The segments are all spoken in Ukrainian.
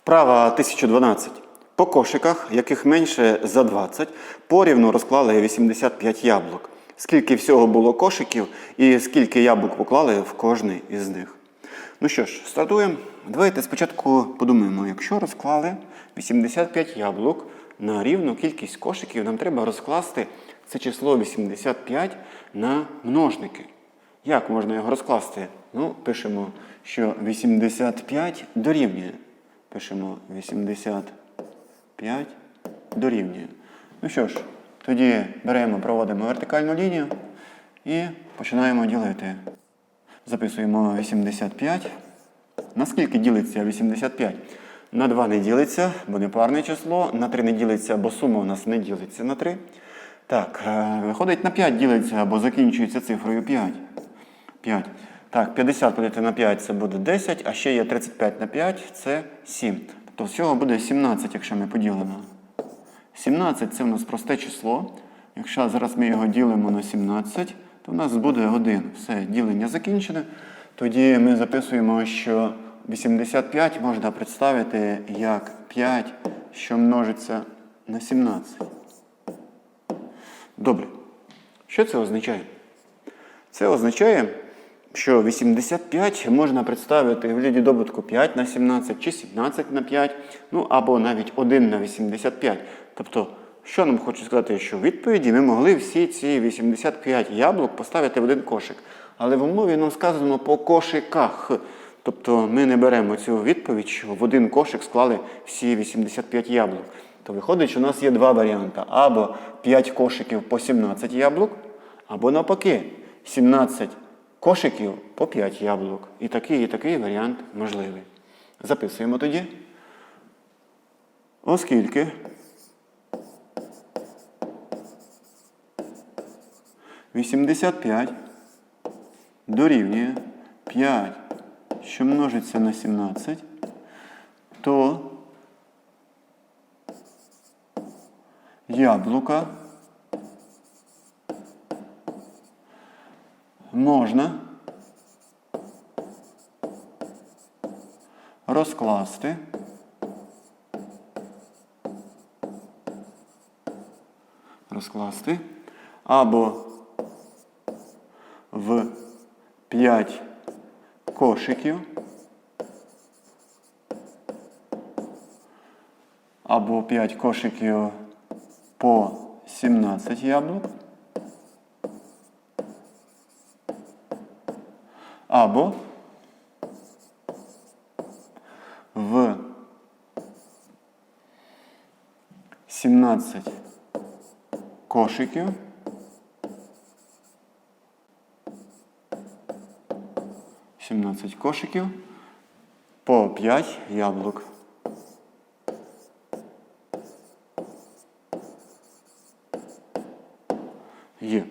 Вправа 1012. По кошиках, яких менше за 20, порівну розклали 85 яблук. Скільки всього було кошиків і скільки яблук поклали в кожний із них. Ну що ж, стартуємо. Давайте спочатку подумаємо, якщо розклали 85 яблук на рівну кількість кошиків, нам треба розкласти це число 85 на множники. Як можна його розкласти? Ну, пишемо, що 85 дорівнює. Пишемо 85 дорівнює. Ну що ж, тоді беремо, проводимо вертикальну лінію і починаємо ділити. Записуємо 85. Наскільки ділиться 85? На 2 не ділиться, бо не парне число. На 3 не ділиться, бо сума у нас не ділиться на 3. Так, е, виходить на 5 ділиться, бо закінчується цифрою 5. 5. Так, 50 поділити на 5 це буде 10, а ще є 35 на 5 це 7. Тобто всього буде 17, якщо ми поділимо. 17 це в нас просте число. Якщо зараз ми його ділимо на 17, то в нас буде 1. Все, ділення закінчене. Тоді ми записуємо, що 85 можна представити як 5, що множиться на 17. Добре. Що це означає? Це означає, що 85 можна представити в вигляді добутку 5 на 17 чи 17 на 5, ну або навіть 1 на 85. Тобто, що нам хочу сказати, що в відповіді ми могли всі ці 85 яблук поставити в один кошик. Але в умові нам сказано по кошиках. Тобто ми не беремо цю відповідь, що в один кошик склали всі 85 яблук. То виходить, що у нас є два варіанти: або 5 кошиків по 17 яблук, або навпаки, 17 кошиків по 5 яблук. І такий, і такий варіант можливий. Записуємо тоді. Оскільки Вісімдесят п'ять дорівнює 5, що множиться на 17, то яблука можна. Розкласти. Розкласти. Або в 5 кошиків. Або 5 кошиків по 17 яблук. Або в 17 кошиків Сімнадцять кошиків по 5 яблук. Є.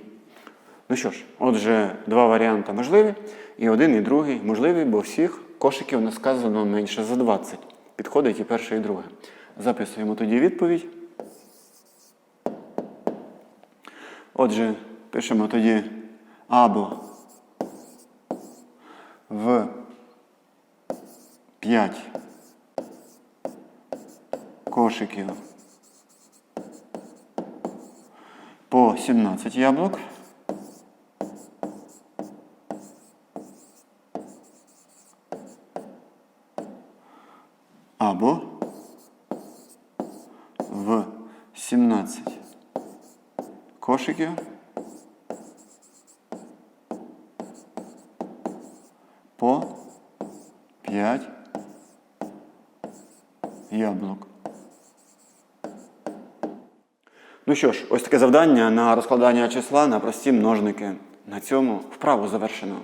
Ну що ж, отже, два варіанти можливі, і один, і другий можливі, бо всіх кошиків не сказано менше за 20. Підходить і перше, і друге. Записуємо тоді відповідь. Отже, пишемо тоді або в 5 кошиків по 17 яблук. Або в 17 кошиків по 5 яблук. Ну що ж, ось таке завдання на розкладання числа на прості множники. На цьому вправу завершено.